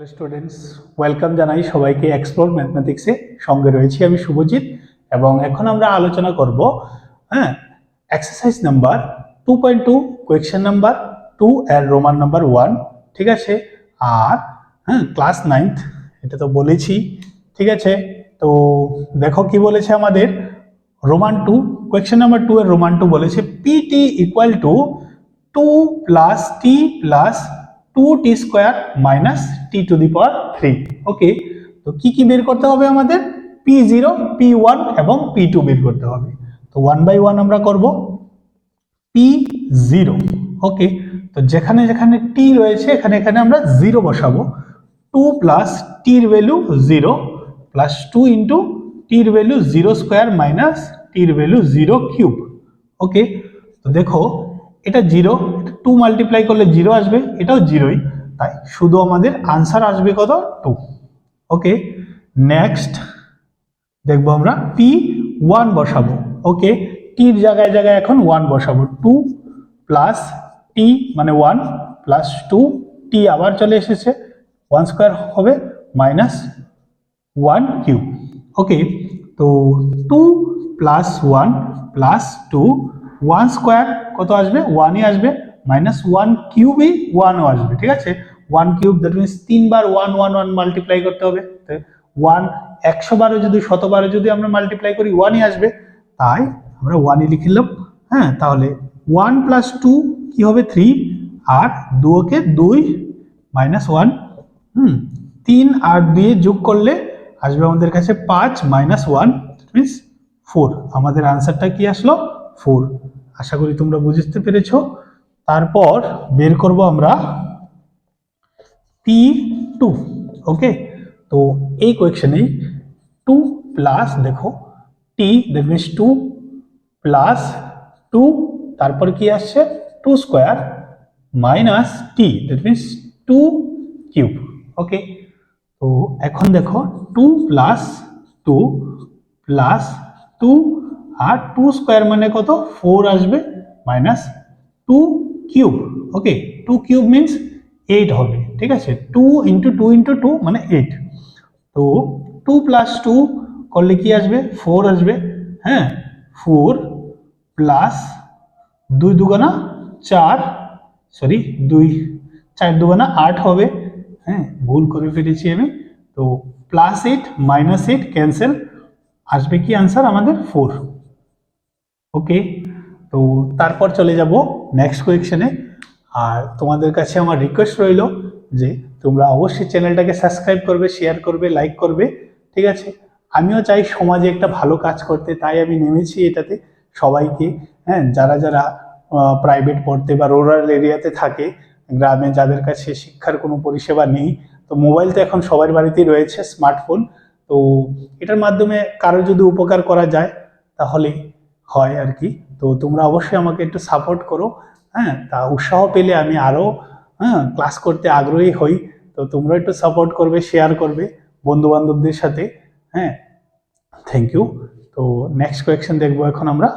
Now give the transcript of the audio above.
Hello students welcome জানাই সবাইকে explore ম্যাথমেটিক্সে সঙ্গে রয়েছি আমি শুভজিৎ এবং এখন আমরা আলোচনা করব হ্যাঁ exercise number two point two question number two এর রোমান নাম্বার ওয়ান ঠিক আছে? আর হ্যাঁ ক্লাস নাইনথ এটা তো বলেছি, ঠিক আছে? তো দেখো কি বলেছে আমাদের? Roman two question number two এর রোমান টু বলেছে P T equal to two plus T plus two T square minus T to the power three okay তো কি কি বের করতে হবে আমাদের? পি জিরো পি ওয়ান এবং পি টু বের করতে হবে। তো ওয়ান বাই ওয়ান আমরা করব। পি জিরো ওকে তো যেখানে যেখানে টি রয়েছে, এখানে এখানে আমরা জিরো বসাবো। টু প্লাস টির value zero plus two into টির ভ্যালু জিরো স্কোয়ার মাইনাস টির ভ্যালু জিরো কিউব ওকে তো দেখো, এটা জিরো টু মাল্টিপ্লাই করলে জিরো আসবে, এটাও জিরোই তাই শুধু আমাদের আনসার আসবে কত? টু ওকে নেক্সট দেখব আমরা পি ওয়ান বসাবো। ওকে টির জায়গায় জায়গায় এখন ওয়ান বসাবো। টু প্লাস টি মানে ওয়ান প্লাস টু টি আবার চলে এসেছে। ওয়ান স্কোয়ার হবে মাইনাস ওয়ান কিউব ওকে তো two plus one plus two one square কত আসবে? ওয়ানই আসবে। মাইনাস ওয়ান কিউবই ওয়ানও আসবে, ঠিক আছে? ওয়ান কিউব দ্যাট মিনস তিনবার ওয়ান ওয়ান ওয়ান মাল্টিপ্লাই করতে হবে। ওয়ান একশো বারো যদি শতবারো যদি আমরা মাল্টিপ্লাই করি ওয়ানই আসবে। তাই আমরা ওয়ানই লিখিলাম হ্যাঁ তাহলে ওয়ান প্লাস টু কি হবে? থ্রি আর দুকে দুই মাইনাস ওয়ান হুম, তিন আর দুয়ে যোগ করলে আসবে আমাদের কাছে পাঁচ মাইনাস ওয়ান মিনস ফোর আমাদের আনসারটা কি আসলো? ফোর আশা করি তোমরা বুঝতে পেরেছ। তারপর বের করব আমরা পি টু ওকে তো এই কোয়েকশনেই টু প্লাস দেখো T that means two plus two তারপর কি আসছে? Two square minus T that means two cube okay তো এখন দেখো two plus two plus two আর টু স্কোয়ার মানে কত? ফোর আসবে minus two cube okay two cube means eight হবে ঠিক আছে? Two into two into two মানে এইট তো টু প্লাস টু করলে কি আসবে? ফোর আসবে হ্যাঁ? ফোর প্লাস দুই দুগানা চার সরি দুই, চার দুগানা আট হবে হ্যাঁ? ভুল করে ফেলেছি আমি। তো plus eight minus eight cancel আসবে কি আনসার আমাদের ফোর ওকে তো তারপর চলে যাব নেক্সট কোয়েকশনে আর তোমাদের কাছে আমার রিকোয়েস্ট রইল যে তোমরা অবশ্যই চ্যানেলটাকে সাবস্ক্রাইব করবে শেয়ার করবে লাইক করবে, ঠিক আছে? আমিও চাই সমাজে একটা ভালো কাজ করতে, তাই আমি নেমেছি এটাতে। সবাইকে হ্যাঁ যারা যারা প্রাইভেট পড়তে বা রুরাল এরিয়াতে থাকে, গ্রামে যাদের কাছে শিক্ষার কোনো পরিষেবা নেই, তো মোবাইল তো এখন সবার বাড়িতেই রয়েছে স্মার্টফোন তো এটার মাধ্যমে কারও যদি উপকার করা যায়, তাহলে হয় আর কি। তো তোমরা অবশ্যই আমাকে একটু সাপোর্ট করো হ্যাঁ? তা উৎসাহ পেলে আমি আরও হ্যাঁ ক্লাস করতে আগ্রহী হই। তো তোমরা একটু সাপোর্ট করবে শেয়ার করবে বন্ধু বান্ধবদের সাথে হ্যাঁ? থ্যাংক ইউ তো নেক্সট কোয়েকশন দেখব এখন আমরা।